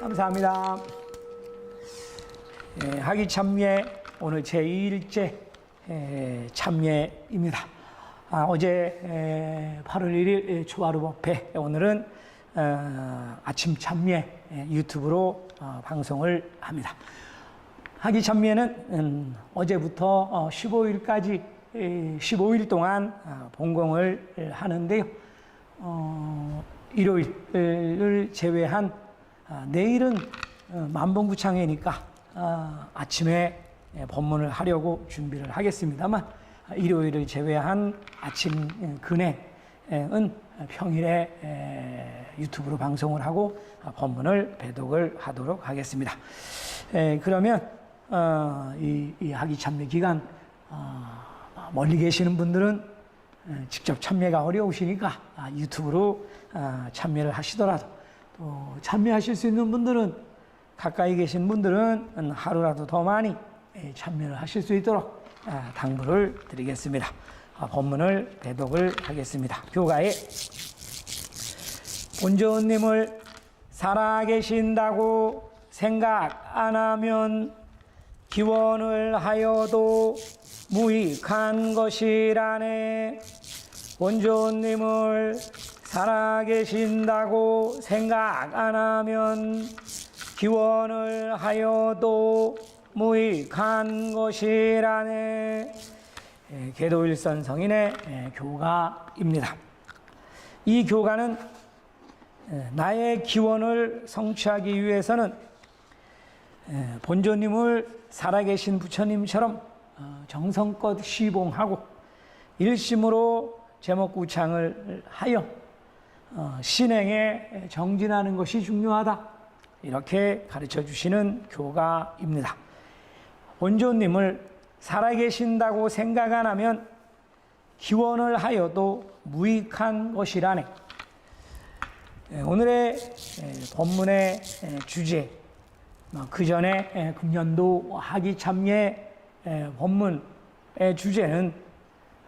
감사합니다. 예, 하기 참예 오늘 제2일째 예, 참예입니다. 아, 어제 에, 8월 1일 예, 초하루 법회 오늘은 어, 아침 예, 유튜브로 어, 방송을 합니다. 하기 참예는 음, 어제부터 어, 15일까지 15일 동안 아, 본공을 하는데요. 어, 일요일을 제외한 아, 내일은 어, 만봉구창회니까 아, 아침에 예, 법문을 하려고 준비를 하겠습니다만 아, 일요일을 제외한 아침 예, 근해은 평일에 에, 유튜브로 방송을 하고 아, 법문을 배독을 하도록 하겠습니다. 에, 그러면 어, 이, 이 학위 참여 기간 어, 멀리 계시는 분들은 에, 직접 참여가 어려우시니까 아, 유튜브로 아, 참여를 하시더라도 또 참여하실 수 있는 분들은 가까이 계신 분들은 하루라도 더 많이 에, 참여를 하실 수 있도록 아, 당부를 드리겠습니다. 아, 법문을 대독을 하겠습니다. 교가에 본조님을 살아계신다고 생각 안 하면 기원을 하여도 무익한 것이라네. 본조님을 살아계신다고 생각 안 하면 기원을 하여도 무익한 것이라네. 예, 계도일선 성인의 예, 교가입니다. 이 교가는 예, 나의 기원을 성취하기 위해서는 예, 본조님을 살아계신 부처님처럼 어, 정성껏 시봉하고 일심으로 제목구창을 하여 어, 신행에 정진하는 것이 중요하다. 이렇게 가르쳐 주시는 교가입니다. 본조님을 살아계신다고 생각 안 하면 기원을 하여도 무익한 것이라네. 예, 오늘의 예, 법문의 예, 주제, 그 전에 금년도 하기 참예 법문의 주제는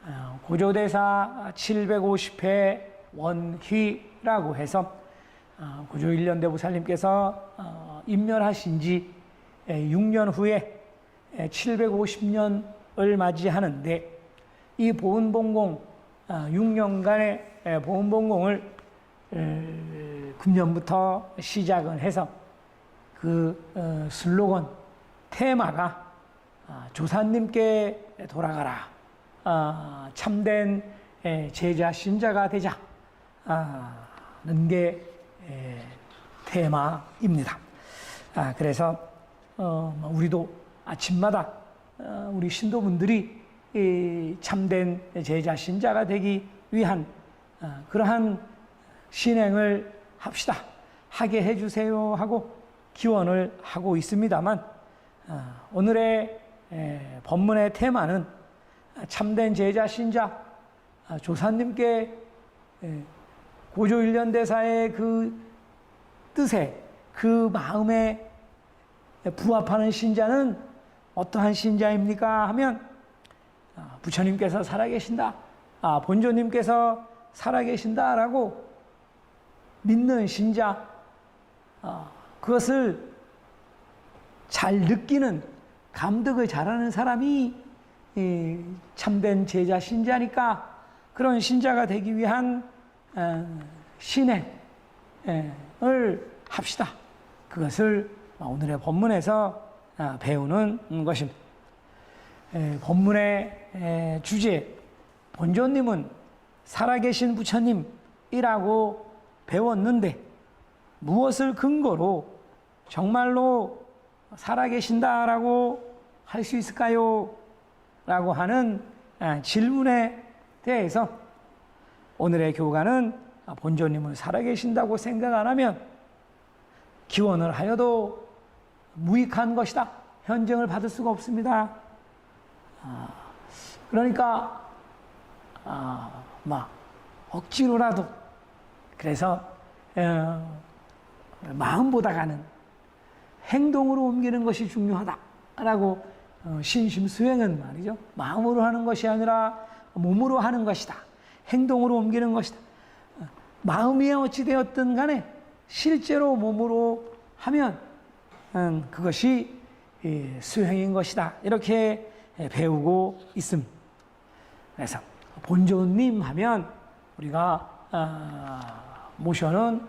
어, 고조대사 750회 원휘라고 해서 어, 고조 일련대보살님께서 어, 임멸하신 지 6년 후에 750년을 맞이하는데 이 보은봉공 6년간의 보은봉공을 금년부터 시작을 해서 그 슬로건 테마가 아, 조사님께 돌아가라 아, 참된 제자 신자가 되자 는 게 테마입니다. 아, 그래서 어, 우리도 아침마다 어, 우리 신도분들이 참된 제자 신자가 되기 위한 어, 그러한 신행을 합시다. 하게 해주세요 하고 기원을 하고 있습니다만 오늘의 법문의 테마는 참된 제자 신자 아, 조사님께 고조 일련대사의 그 뜻에 그 마음에 부합하는 신자는 어떠한 신자입니까? 하면 아, 부처님께서 살아계신다. 아, 본조님께서 살아계신다라고 믿는 신자, 아, 그것을 잘 느끼는 감득을 잘하는 사람이 참된 제자 신자니까 그런 신자가 되기 위한 어, 신행을 합시다. 그것을 오늘의 본문에서 아, 배우는 것입니다. 본문의 주제, 본조님은 살아계신 부처님이라고 배웠는데 무엇을 근거로 정말로 살아계신다라고 할 수 있을까요? 라고 하는 아, 질문에 대해서 오늘의 교가는 본조님을 살아계신다고 생각 안 하면 기원을 하여도 무익한 것이다. 현정을 받을 수가 없습니다. 아, 그러니까, 아, 막, 억지로라도, 그래서, 어, 마음보다가는 행동으로 옮기는 것이 중요하다라고 어, 신심 수행은 말이죠. 마음으로 하는 것이 아니라 몸으로 하는 것이다. 행동으로 옮기는 것이다. 어, 마음이 어찌되었든 간에 실제로 몸으로 하면 음, 그것이 이 수행인 것이다. 이렇게 예, 배우고 있습니다. 그래서 본존님 하면 우리가 아, 모셔는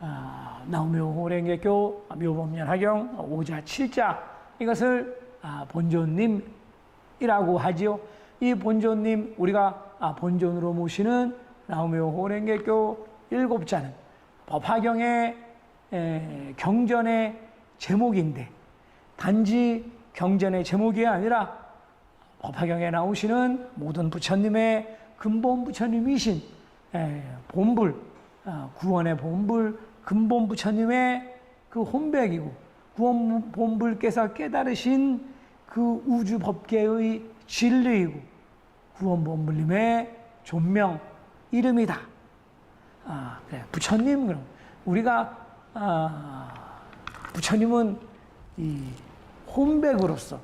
아, 나무묘호랭개교 묘법연화경 오자 칠자 이것을 아, 본존님이라고 하지요. 이 본존님 우리가 아, 본존으로 모시는 나무묘호랭개교 일곱 자는 법화경의 에, 경전의 제목인데 단지 경전의 제목이 아니라 법화경에 나오시는 모든 부처님의 근본 부처님이신 에, 본불 아, 구원의 본불 근본 부처님의 그 혼백이고 구원 본불께서 깨달으신 그 우주 법계의 진리이고 구원 본불님의 존명 이름이다. 아, 그래. 부처님 그럼 우리가 아, 부처님은 이 혼백으로서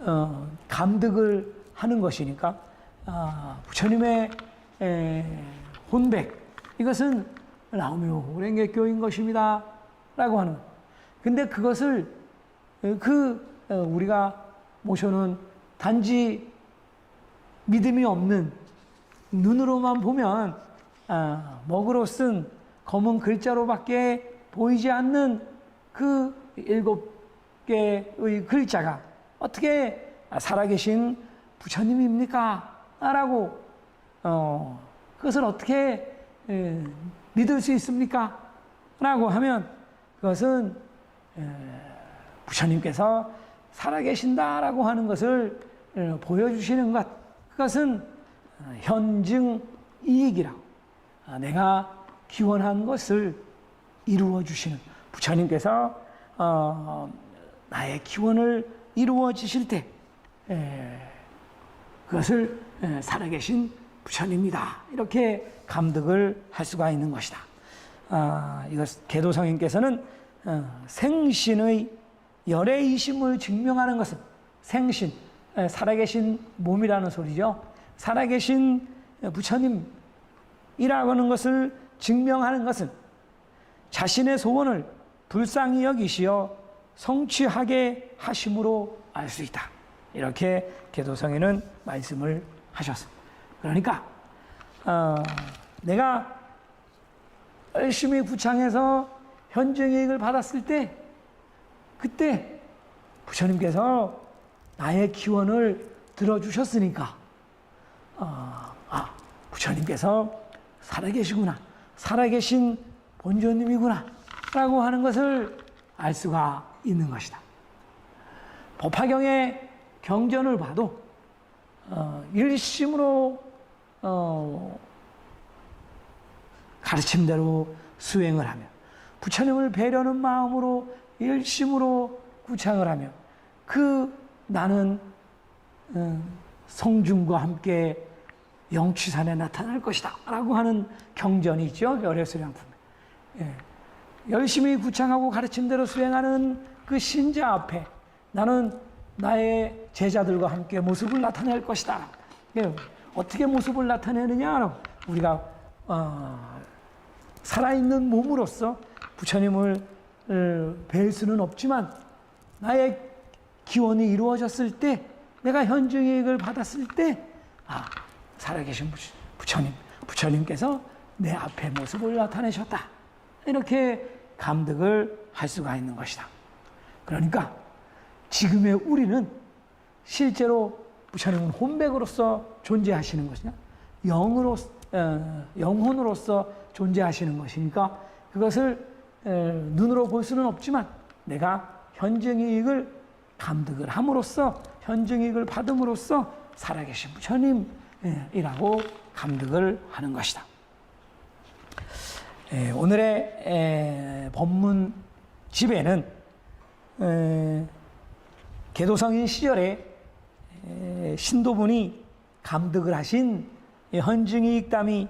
어, 감득을 하는 것이니까 아, 부처님의 에, 혼백 이것은 나오묘 오랭개교인 것입니다 라고 하는. 근데 그것을 어, 그 어, 우리가 모셔놓은 단지 믿음이 없는 눈으로만 보면 아, 먹으로 쓴 검은 글자로밖에 보이지 않는 그 일곱 개의 글자가 어떻게 살아계신 부처님입니까? 라고 어, 그것을 어떻게 에, 믿을 수 있습니까? 라고 하면 그것은 에, 부처님께서 살아계신다라고 하는 것을 에, 보여주시는 것 그것은 어, 현증 이익이라고 아, 내가 기원한 것을 이루어 주시는 부처님께서 어, 나의 기원을 이루어 주실 때 에, 그것을 에, 살아계신 부처님이다 이렇게 감득을 할 수가 있는 것이다. 아, 이것 개도 성인께서는 어, 생신의 열애이심을 증명하는 것은 생신 에, 살아계신 몸이라는 소리죠. 살아계신 부처님이라고 하는 것을 증명하는 것은 자신의 소원을 불쌍히 여기시어 성취하게 하심으로 알 수 있다. 이렇게 개도성에는 말씀을 하셨습니다. 그러니까 어, 내가 열심히 구창해서 현증이익을 받았을 때 그때 부처님께서 나의 기원을 들어주셨으니까. 어, 아 부처님께서 살아계시구나. 살아계신 본尊님이구나. 라고 하는 것을 알 수가 있는 것이다. 법화경의 경전을 봐도 어, 일심으로 어, 가르침대로 수행을 하며 부처님을 배려하는 마음으로 일심으로 구창을 하며 그 나는 음, 성중과 함께 영취산에 나타날 것이다 라고 하는 경전이 있죠 열애 수량품에 예. 열심히 구창하고 가르침대로 수행하는 그 신자 앞에 나는 나의 제자들과 함께 모습을 나타낼 것이다. 예. 어떻게 모습을 나타내느냐? 우리가 어, 살아있는 몸으로서 부처님을 어, 뵐 수는 없지만 나의 기원이 이루어졌을 때 내가 현증이익을 받았을 때 아, 살아계신 부처님, 부처님께서 내 앞에 모습을 나타내셨다. 이렇게 감득을 할 수가 있는 것이다. 그러니까 지금의 우리는 실제로 부처님은 혼백으로서 존재하시는 것이냐? 영으로, 어, 영혼으로서 존재하시는 것이니까 그것을 에, 눈으로 볼 수는 없지만 내가 현증이익을 감득을 함으로써 현증이익을 받음으로써 살아계신 부처님이라고 감득을 하는 것이다. 에, 오늘의 에, 법문 집에는 에, 개도성인 시절에 에, 신도분이 감득을 하신 현증이익담이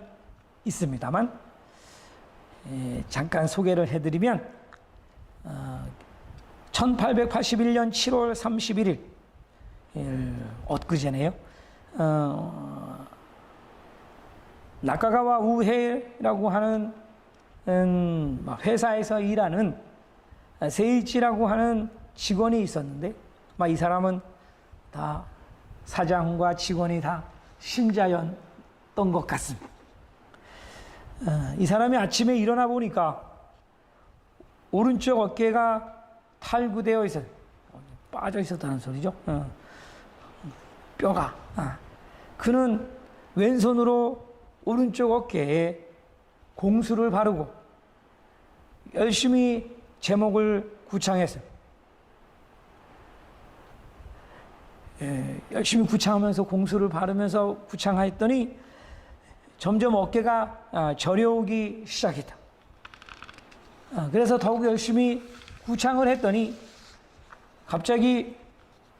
있습니다만 에, 잠깐 소개를 해드리면 어, 1881년 7월 31일 예, 엊그제네요. 어, 나카가와 우해라고 하는 음, 회사에서 일하는 세이치라고 하는 직원이 있었는데 막 이 사람은 다 사장과 직원이 다 신자였던 것 같습니다. 어, 이 사람이 아침에 일어나 보니까 오른쪽 어깨가 탈구되어 있어 빠져 있었다는 소리죠. 어. 뼈가. 아. 그는 왼손으로 오른쪽 어깨에 공수를 바르고 열심히 제목을 구창했어요. 예, 열심히 구창하면서 공수를 바르면서 구창하였더니 점점 어깨가 아, 저려오기 시작했다. 아, 그래서 더욱 열심히 구창을 했더니 갑자기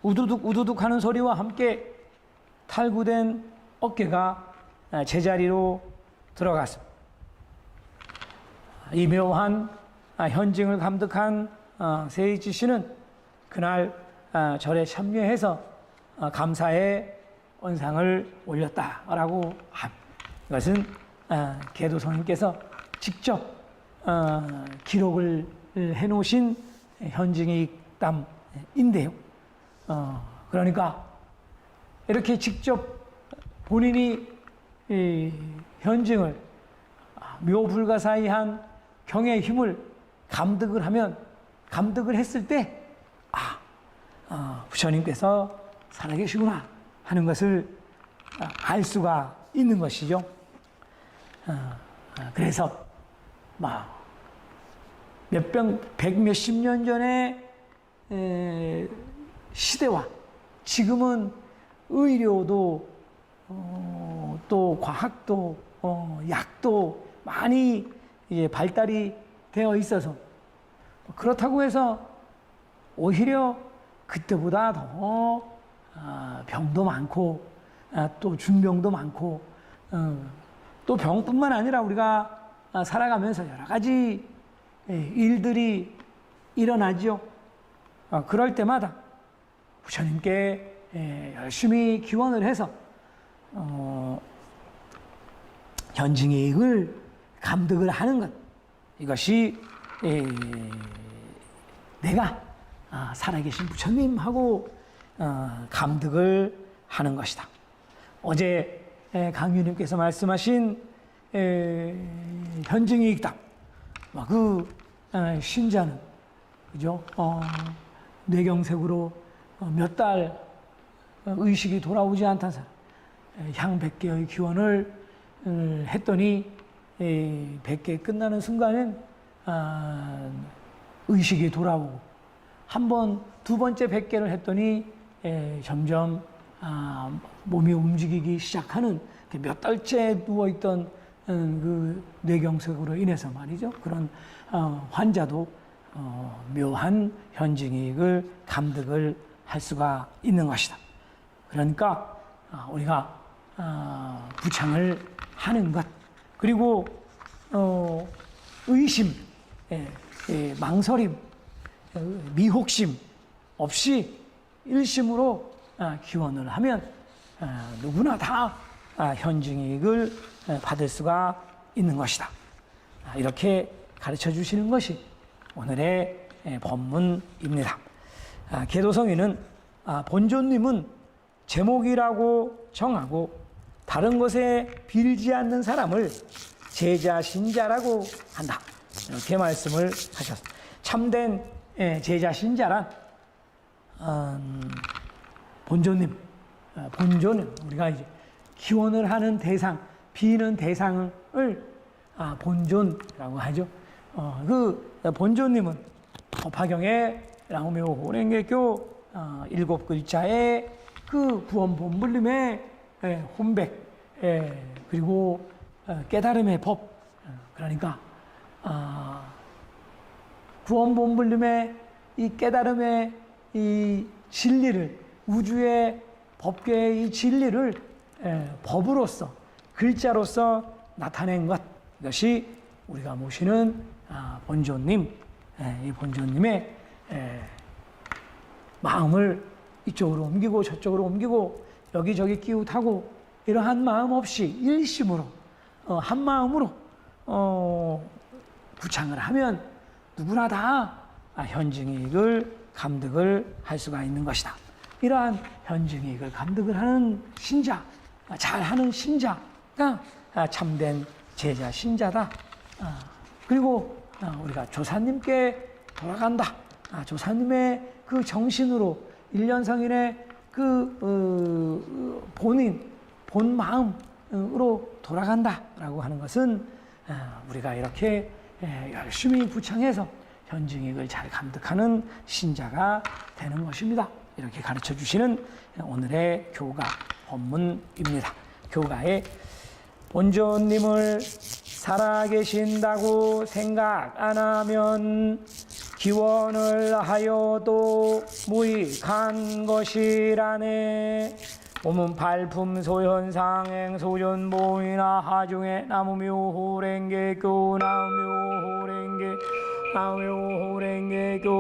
우두둑 우두둑 하는 소리와 함께 탈구된 어깨가 아, 제자리로 들어갔습니다. 이 묘한 아, 현증을 감독한 어, 세이치 씨는 그날 아, 절에 참여해서 어, 감사의 원상을 올렸다라고 합니다. 이것은 아, 계도성님께서 직접 어, 기록을 해놓으신 현증이담인데요. 어, 그러니까 이렇게 직접 본인이 이 현증을 묘불가사의한 경의 힘을 감득을 하면 감득을 했을 때 아, 어, 부처님께서 살아계시구나 하는 것을 아, 알 수가 있는 것이죠. 어, 어, 그래서 막 몇병 백 몇십 년 전에 에, 시대와 지금은 의료도 어, 또 과학도 어, 약도 많이 발달이 되어 있어서 그렇다고 해서 오히려 그때보다 더 아, 병도 많고 아, 또 중병도 많고 어, 또 병뿐만 아니라 우리가 아, 살아가면서 여러 가지 예, 일들이 일어나죠. 아, 그럴 때마다 부처님께 예, 열심히 기원을 해서 어, 현징이익을 감득을 하는 것 이것이 에, 내가 아, 살아계신 부처님하고 어, 감득을 하는 것이다. 어제 에, 강유님께서 말씀하신 에, 현증이익다. 그 에, 신자는 그죠? 어, 뇌경색으로 어, 몇달 의식이 돌아오지 않던 사람 에, 향 100개의 기원을 을 했더니 이 100개 끝나는 순간엔 아, 의식이 돌아오고 한 번, 두 번째 100개를 했더니 에, 점점 아, 몸이 움직이기 시작하는 그몇 달째 누워있던 음, 그 뇌경색으로 인해서 말이죠. 그런 어, 환자도 어, 묘한 현증이익을 감득을 할 수가 있는 것이다. 그러니까 아, 우리가 아, 부창을 하는 것 그리고 어, 의심, 예, 예, 망설임, 어, 미혹심 없이 일심으로 아, 기원을 하면 아, 누구나 다 아, 현증이익을 예, 받을 수가 있는 것이다. 아, 이렇게 가르쳐 주시는 것이 오늘의 예, 법문입니다. 아, 아, 본존님은 제목이라고 정하고 다른 것에 빌지 않는 사람을 제자 신자라고 한다. 이렇게 말씀을 하셨습니다. 참된 예, 제자 신자란 음, 본조님, 어, 본조는 우리가 이제 기원을 하는 대상, 비는 대상을 아, 본존이라고 하죠. 어, 그 본조님은 법화경의 랑오묘 호랭개교 어, 일곱 글자의 그 구원 본불림의 예, 혼백 예, 그리고 어, 깨달음의 법 어, 그러니까 아, 구원 본불림의 이 깨달음의 이 진리를 우주의 법계의 이 진리를 예, 법으로서 글자로서 나타낸 것 이것이 우리가 모시는 아, 본존님 예, 이 본존님의 예, 마음을 이쪽으로 옮기고 저쪽으로 옮기고 여기저기 끼웃하고 이러한 마음 없이 일심으로 어, 한 마음으로 어, 구창을 하면 누구나 다 아, 현증이익을 감득을 할 수가 있는 것이다. 이러한 현증이익을 감득을 하는 신자, 아, 잘하는 신자가 아, 참된 제자 신자다. 아, 그리고 아, 우리가 조사님께 돌아간다. 아, 조사님의 그 정신으로 일년성인의 그 어, 본인 본 마음으로 돌아간다라고 하는 것은 아, 우리가 이렇게 예, 열심히 구청해서 현증익을 잘 감득하는 신자가 되는 것입니다. 이렇게 가르쳐 주시는 오늘의 교가 본문입니다. 교가의 본존님을 살아계신다고 생각 안 하면 기원을 하여도 무익한 것이라네. 몸은 발품 소현 상행 소전 보이나 하중에 나무묘 호랭개 교 나무묘 호랭개 나무묘 호랭개 교